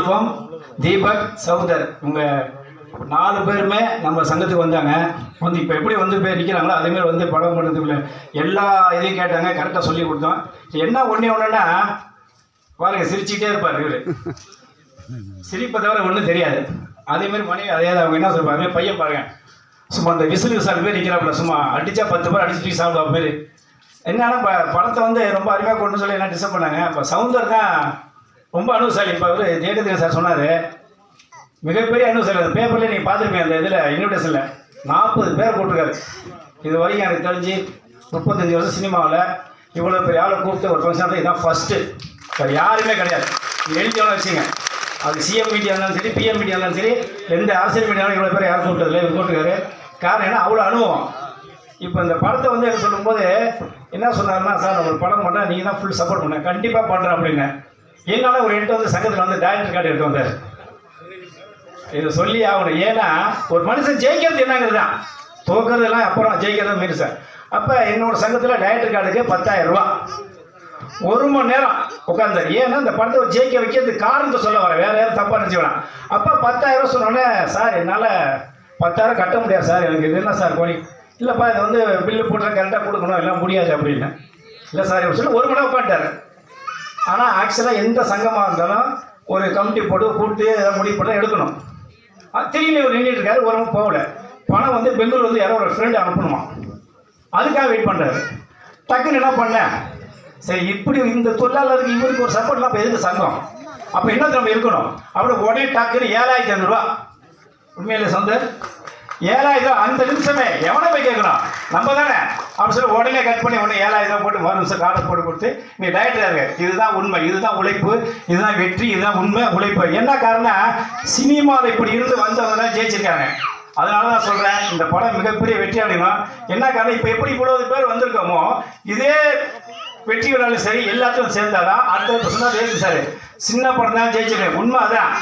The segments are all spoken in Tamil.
செல்வம் தீபக் சௌதர் இவங்க நாலு பேருமே நம்ம சங்கத்துக்கு வந்தாங்க. வந்து இப்போ எப்படி வந்து போய் நிற்கிறாங்களோ அதேமாதிரி வந்து படம் பண்ணுறதுக்குள்ள எல்லா இதையும் கேட்டாங்க. கரெக்டாக சொல்லி கொடுத்தோம். என்ன ஒன்றே ஒன்றுன்னா பாருங்க சிரிச்சுக்கிட்டே இருப்பார் இவர். சிரிப்பை தவிர ஒன்றும் தெரியாது. அதேமாரி மனைவி அதே அவங்க என்ன சொல்லுவாங்க? பையன் பாருங்க. சும்மா அந்த விசிலுக்கு சார் பேர் நிற்கிறாப்புல சும்மா அடித்தா பத்து பேர் அடிச்சு சாப்பிடுவா பேர் என்னன்னா படத்தை வந்து ரொம்ப அருமையாக கொண்டு சொல்லி என்ன டிஸ்டர்ப் பண்ணாங்க? இப்போ சவுந்தர் தான் ரொம்ப அனுசாலி இப்போ அவர் ஜெயகதிரன் சார் சொன்னார் மிகப்பெரிய அனுசாலி அந்த பேப்பர்லேயே நீங்கள் பார்த்துருப்பீங்க அந்த இதில் இன்விடேஷனில் நாற்பது பேர் போட்டிருக்காரு. இது வரைக்கும் எனக்கு தெரிஞ்சு முப்பத்தஞ்சு வருஷம் சினிமாவில் இவ்வளோ பெரிய ஆளை கூப்பிட்டு ஒரு ஃபங்க்ஷன் இதுதான் ஃபஸ்ட்டு வேறு யாருமே கிடையாது. எழுதியோன்னு வச்சுங்க அது சிஎம் மீடியா இருந்தாலும் சரி பிஎம் மீடியா இருந்தாலும் சரி எந்த அரசியல் மீடியாவும் இவ்வளோ பேர் யாரும் கூப்பிட்டதில்ல இவர் கூப்பிட்டுருக்காரு. காரணம் என்ன? அவ்வளோ அனுபவம். இப்போ இந்த படத்தை வந்து எனக்கு சொல்லும்போது என்ன சொன்னாருன்னா சார் நம்ம படம் பண்ணால் நீங்கள் தான் ஃபுல் சப்போர்ட் பண்ணேன் கண்டிப்பாக பண்ணுறேன் அப்படின்னு என்னால் ஒரு எட்டு வந்து சங்கத்தில் வந்து டேரக்டர் கார்டு எடுத்து வந்தார். இதை சொல்லி ஆகணும். ஏன்னா ஒரு மனுஷன் ஜெயிக்கிறது என்னங்கிறது தான் தோக்கிறதுலாம் அப்புறம் ஜெயிக்கிறது மீறி சார். அப்போ என்னோட சங்கத்தில் டேரக்டர் கார்டுக்கு பத்தாயிரம் ரூபா. ஒரு மணி நேரம் உட்காந்தாரு ஏன்னா இந்த படத்தை ஜெயிக்க வைக்கிறது காரணத்தை சொல்ல வரேன். வேற யாரும் தப்பாக நினச்சி வேணாம். அப்போ பத்தாயிரம் சொன்னோடனே சார் என்னால் பத்தாயிரம் கட்ட முடியாது சார். எனக்கு இது என்ன சார் கோழி இல்லைப்பா இதை வந்து பில்லு போட்டால் கரெக்டாக கொடுக்கணும். எல்லாம் முடியாது அப்படின்னு. இல்லை சார் இவர் சொல்லி ஒரு மணி நேரம் உட்காந்துட்டாரு ஆனால் ஆக்சுவலாக எந்த சங்கமாக இருந்தாலும் ஒரு கமிட்டி போட்டு கூப்பிட்டு ஏதாவது முடிவு பண்ணி எடுக்கணும். திடீர்னு இவர் நின்றுட்டு இருக்காரு ஒரு போகல. பணம் வந்து பெங்களூர் வந்து யாரோ ஒரு ஃப்ரெண்டு அனுப்பணுமா? அதுக்காக வெயிட் பண்ணுறாரு டக்குன்னு என்ன பண்ணேன் சரி இப்படி இந்த தொழிலாளருக்கு இவருக்கு ஒரு சப்போர்ட்லாம் இப்போ எதுக்கு சங்கம்? அப்போ என்ன நம்ம இருக்கணும். அப்படி உடனே டக்குன்னு ஏழாயிரத்தி ஐநூறுரூவா உண்மையிலே சொந்த ஏழாயிரம் அந்த நிமிஷமே. எவனை போய் கேட்கணும்? நம்ம தானே அப்படி சொல்லி உடனே கட் பண்ணி உடனே ஏழாயிரம் போட்டு மறு நிமிஷம் கார்டை போட்டு கொடுத்து நீ டயட்டில் இருக்க. இதுதான் உண்மை இதுதான் உழைப்பு இதுதான் வெற்றி இதுதான் உண்மை உழைப்பு. என்ன காரணம் சினிமாவில் இப்படி இருந்து வந்தவங்க தான் ஜெயிச்சிருக்காங்க. அதனால தான் சொல்கிறேன் இந்த படம் மிகப்பெரிய வெற்றி அடையணும். என்ன காரணம்? இப்போ எப்படி இவ்வளவு பேர் வந்திருக்கோமோ இதே வெற்றி விழாலும் சரி எல்லாத்தையும் சேர்ந்தாதான் அடுத்த சொன்னா ஜெயிச்சு சார். சின்ன படம் தான் ஜெயிச்சிருக்கேன் உண்மை அதான்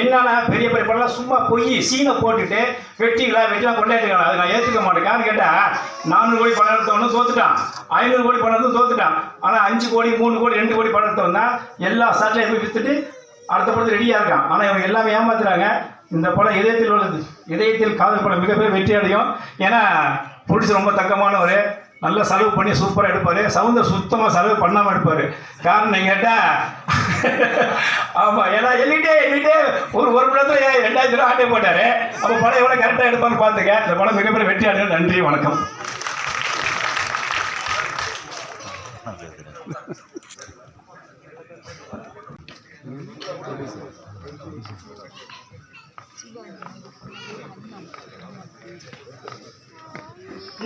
என்னன்னா பெரிய பெரிய படம்லாம் சும்மா பொய் சீனை போட்டுட்டு வெட்டிக்கலாம் வெட்டிலாம் கொண்டாடிக்கலாம் அதை நான் ஏற்றுக்க மாட்டேன். யாருன்னு கேட்டால் நானூறு கோடி படம் எடுத்தவனும் தோத்துட்டான். ஐநூறு கோடி படம் எடுத்தும் தோத்துட்டான். ஆனால் அஞ்சு கோடி மூணு கோடி ரெண்டு கோடி படம் எடுத்தவன் எல்லா சாட்டிலையும் போய் விற்றுட்டு அடுத்த படத்தில் ரெடியாக இருக்கான். ஆனால் இவங்க எல்லாமே ஏமாத்துறாங்க. இந்த படம் இதயத்தில் உள்ளது. இதயத்தில் காதல் படம் மிகப்பெரிய வெற்றி அடையும். ஏன்னா புடிச்சு ரொம்ப தக்கமானவர். நல்லா செலவு பண்ணி சூப்பராக எடுப்பார். சவுந்தர் சுத்தமாக செலவு பண்ணாமல் எடுப்பார். காரணம் கேட்டால் ஆமாம் ஏன்னா எல்லிட்டே எல்லிட்டே ஒரு ஒரு படத்தில் ரெண்டாயிரத்தி ரூபா ஆட்டே போட்டார். அப்போ படம் எவ்வளோ கரெக்டாக எடுப்பான்னு பார்த்துக்க இந்த படம் மிகப்பெரிய வெற்றி அடையும் நன்றி வணக்கம்.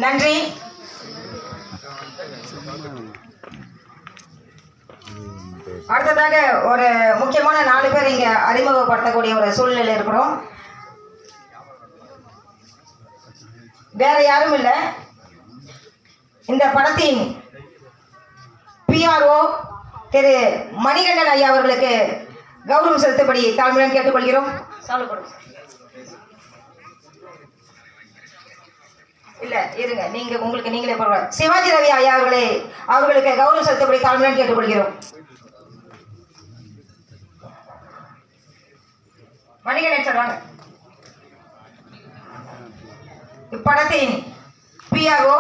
நன்றி. அடுத்ததாக ஒரு முக்கியமான நாலு பேர் இங்கே அறிமுகப்படுத்தக்கூடிய ஒரு சூழ்நிலை இருக்கிறோம். வேற யாரும் இல்லை. இந்த படத்தின் பிஆர்ஓ திரு மணிகண்டன் ஐயா அவர்களுக்கு கௌரவம் செலுத்தபடி தாழ்மையுடன் கேட்டுக்கொள்கிறோம். சால்வ் இல்ல இருங்க. நீங்க உங்களுக்கு நீங்களே பரவாயில்ல சிவாஜி ரவி ஐயா அவர்களே அவர்களுக்கு கௌரவம் செலுத்தப்படி தாழ்மையுடன் கேட்டுக்கொள்கிறோம். மணிகண்டன் சொல்றாங்க? இப்படத்தின் இப்படத்தின் பிஆர்ஓ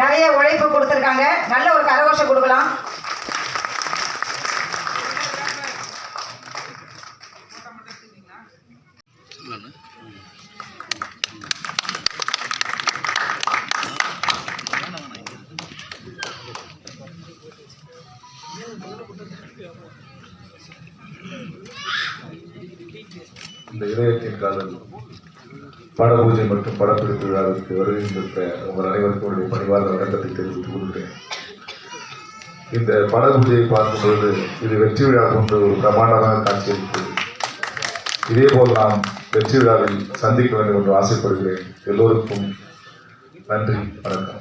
நிறைய உழைப்பு கொடுத்துருக்காங்க. நல்ல ஒரு கரகோஷம் கொடுக்கலாம். இணையத்தின் இதயத்தின் காதல். படபூஜை மற்றும் படப்பிடிப்பு விழாவிற்கு வருகின்ற உங்கள் அனைவருக்கும் என்னுடைய பணிவார்ந்த வணக்கத்தை தெரிவித்துக் கொள்கிறேன். இந்த படபூஜையை பார்க்கும் பொழுது இது வெற்றி விழா போன்ற ஒரு பிரமாண்டமாக காட்சியளிக்கிறது இதேபோல் நாம் வெற்றி விழாவில் சந்திக்க வேண்டும் என்று ஆசைப்படுகிறேன். எல்லோருக்கும் நன்றி வணக்கம்.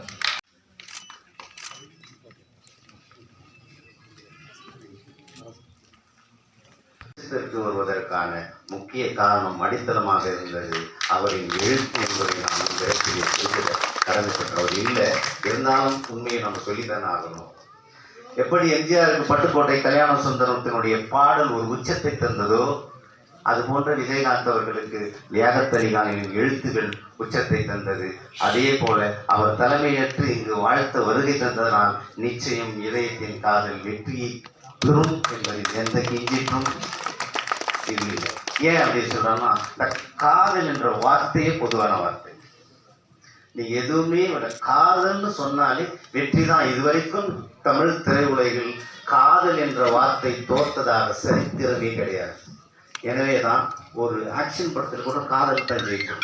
அரசியலுக்கு வருவதற்கான முக்கிய காரணம் அடித்தளமாக இருந்தது. அவரின் எழுத்து என்பதை நாம் இந்த இடத்தில் குறிப்பிட இல்லை. இருந்தாலும் உண்மையை நம்ம சொல்லித்தானே ஆகணும். எப்படி எம்ஜிஆருக்கு பட்டுக்கோட்டை கல்யாண சுந்தரத்தினுடைய பாடல் ஒரு உச்சத்தை தந்ததோ அது போன்ற விஜயகாந்த் அவர்களுக்கு லியாகத்தலிகானின் எழுத்துகள் உச்சத்தை தந்தது. அதே போல அவர் தலைமையற்று இங்கு வாழ்த்த வருகை தந்ததனால் நிச்சயம் இதயத்தின் காதல் வெற்றியை பெறும் என்பதில் எந்த கிஞ்சிற்றும் இல்லை ஏன் அப்படின்னு சொல்றாங்கன்னா இந்த காதல் என்ற வார்த்தையே பொதுவான வார்த்தை. நீ எதுவுமே விட காதல்னு சொன்னாலே வெற்றி தான் இதுவரைக்கும் தமிழ் திரையுலகில் காதல் என்ற வார்த்தை தோற்றதாக சரித்திரமே கிடையாது. எனவே தான் ஒரு ஆக்ஷன் படத்தில் கூட காதல் தான் ஜெயிக்கும்.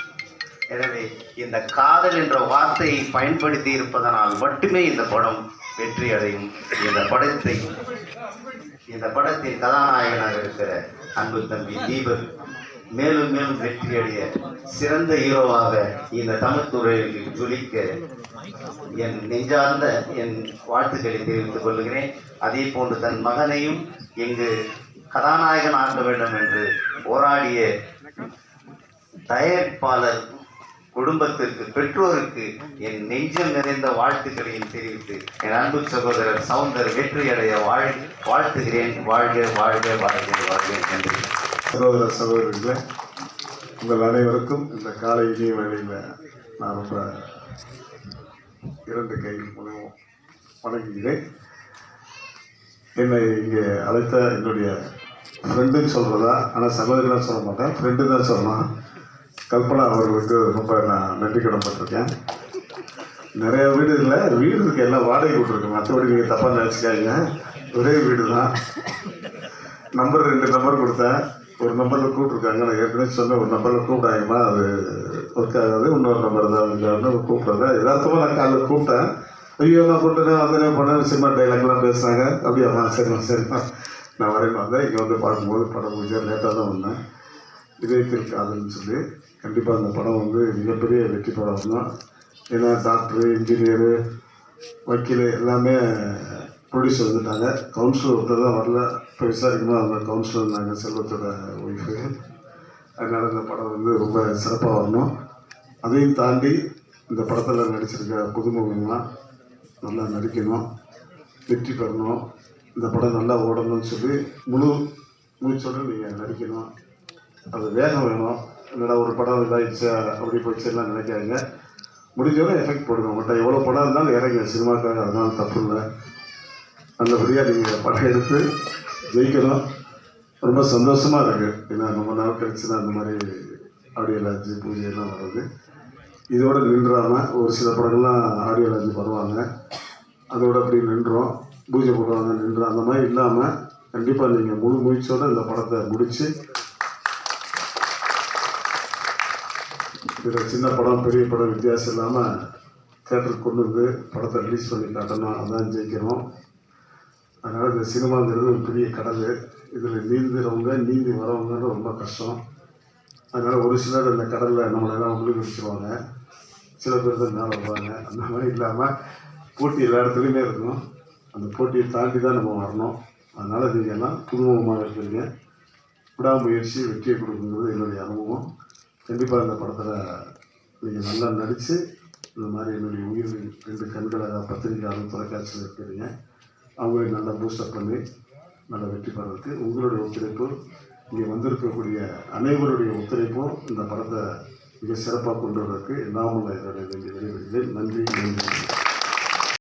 எனவே இந்த காதல் என்ற வார்த்தையை பயன்படுத்தி இருப்பதனால் மட்டுமே இந்த படம் வெற்றி அடையும் இந்த படத்தை இந்த படத்தின் கதாநாயகனாக இருக்கிற அன்பு தம்பி தீபக் மேலும் மேலும் வெற்றியடைய சிறந்த ஹீரோவாக இந்த தமிழ் துறையில் ஜொலிக்க என் நெஞ்சார்ந்த என் வாழ்த்துக்களை தெரிவித்துக் கொள்கிறேன். அதே போன்று தன் மகனையும் இங்கு கதாநாயகன் ஆக்க வேண்டும் என்று போராடிய தயாரிப்பாளர் குடும்பத்திற்கு பெற்றோருக்கு என் நெஞ்சம் நிறைந்த வாழ்த்துக்களையும் தெரிவித்து என் அன்பு சகோதரர் சவுந்தர் வெற்றியடைய வாழ் வாழ்த்துகிறேன். வாழ்க வாழ்க வாழ்க வாழ்க நன்றி. சகோதர சகோதரிகளே உங்கள் அனைவருக்கும் இந்த காலை இனிய வேளையில் நான் ரொம்ப இரண்டு கை மூலம் வணங்குகிறேன். என்னை இங்கே அழைத்த என்னுடைய ஃப்ரெண்டுன்னு சொல்கிறதா ஆனால் சகோதரிலாம் சொல்ல மாட்டேன் ஃப்ரெண்டு தான் சொல்லலாம் கல்பனா அவர்களுக்கு ரொம்ப நான் நன்றி கடன்பட்டிருக்கேன் நிறைய வீடு இல்லை வீடு இருக்கு எல்லாம் வாடகை விட்டுருக்கு. மற்றபடி நீங்கள் தப்பாக நினச்சிக்காதீங்க. ஒரே வீடு தான் நம்பர் ரெண்டு நம்பர் கொடுத்தேன். ஒரு நம்பரில் கூப்பிட்ருக்காங்க நான் ஏற்கனவே சொன்னேன் ஒரு நம்பரில் கூப்பிடாங்கம்மா அது ஒர்க் ஆகாது. இன்னொரு நம்பர் தான் இருக்காருன்னு கூப்பிட்றேன். யதார்த்தமாக நான் காலையில் கூப்பிட்டேன். ஐயோ நான் கூப்பிட்டேன் வந்தேன் பண்ணேன் சினிமா டைலாக்லாம் பேசுனாங்க அப்படியாம்மா சரிம்மா சரிம்மா நான் வரேன் வந்தேன் இங்கே வந்து பார்க்கும்போது படம் கொஞ்சம் லேட்டாக தான் வந்தேன். இதயத்தில் காதல்னு சொல்லி. கண்டிப்பாக அந்த படம் வந்து மிகப்பெரிய வெற்றி படம் தான் ஏன்னா டாக்டரு இன்ஜினியரு வக்கீல் எல்லாமே ப்ரொடியூசர் வந்துட்டாங்க. கவுன்சிலர் ஒருத்தர் தான் வரல. இப்போ விசாரிக்கணும். அவங்க கவுன்சிலர் இருந்தாங்க செல்வத்தோட ஒய்ஃபு அதனால் இந்த படம் வந்து ரொம்ப சிறப்பாக வரணும். அதையும் தாண்டி இந்த படத்தில் நடிச்சிருக்க புதுமுகங்கள்லாம் நல்லா நடிக்கணும். வெற்றி பெறணும். இந்த படம் நல்லா ஓடணும்னு சொல்லி முழு மூச்சோடு நீங்கள் நடிக்கணும். அது வேகம் வேணும். என்னடா ஒரு படம் இதாகிடுச்சு அப்படி போயிடுச்சு எல்லாம் நினைக்காதீங்க. முடிஞ்சவரை எஃபெக்ட் போடுங்க. உங்கள்கிட்ட எவ்வளோ படம் இருந்தாலும் இறங்க சினிமாக்காக அதனால தப்பு இல்லை. நல்லபடியாக நீங்கள் படம் எடுத்து ஜெயிக்கணும். ரொம்ப சந்தோஷமாக இருக்குது ஏன்னா ரொம்ப நாள் கழிச்சு தான் மாதிரி ஆடியோ லாட்ஜு பூஜை எல்லாம் வர்றது. இதோட நின்றாமல் ஒரு சில படங்கள்லாம் ஆடியோ லாட்ஜு வருவாங்க. அதோட அப்படி நின்றோம். பூஜை போடுவாங்க நின்றோம் அந்த மாதிரி இல்லாமல் கண்டிப்பாக நீங்கள் முழு முயற்சியோடு இந்த படத்தை முடித்து இதில் சின்ன படம் பெரிய படம் வித்தியாசம் இல்லாமல் தேட்டருக்கு கொண்டு வந்து படத்தை ரிலீஸ் பண்ணி காட்டணும் அதான் ஜெயிக்கிறோம் அதனால் இந்த சினிமாங்கிறது ஒரு பெரிய கடல் இதில் நீந்துறவங்க நீந்தி வரவங்கன்னு ரொம்ப கஷ்டம். அதனால் ஒரு சிலர் இந்த கடலில் நம்மளெல்லாம் உள்ளே வச்சுருவாங்க. சில பேர் தான் மேலே வருவாங்க. அந்த மாதிரி இல்லாமல் போட்டி எல்லா இடத்துலையுமே இருக்கணும். அந்த போட்டியை தாண்டி தான் நம்ம வரணும். அதனால் நீங்கள் எல்லாம் புதுமுகமாக இருக்கிறீங்க விடாமுயற்சி வெற்றியை கொடுக்குங்கிறது என்னுடைய அனுபவம். கண்டிப்பாக இந்த படத்தில் நீங்கள் நல்லா நடித்து இந்த மாதிரி என்னுடைய உயிர் ரெண்டு கண்களை பத்திரிகையாளர் தொலைக்காட்சியில் இருக்கிறீங்க. அவங்களை நல்லா பூஸ்டப் பண்ணி நல்லா வெற்றி பெறதுக்கு உங்களுடைய ஒத்துழைப்பு இங்கே வந்திருக்கக்கூடிய அனைவருடைய ஒத்துழைப்பும் இந்த படத்தை மிக சிறப்பாக கொண்டு வரதுக்கு நான் உங்களை என்னுடைய வேண்டிய நன்றி நன்றி.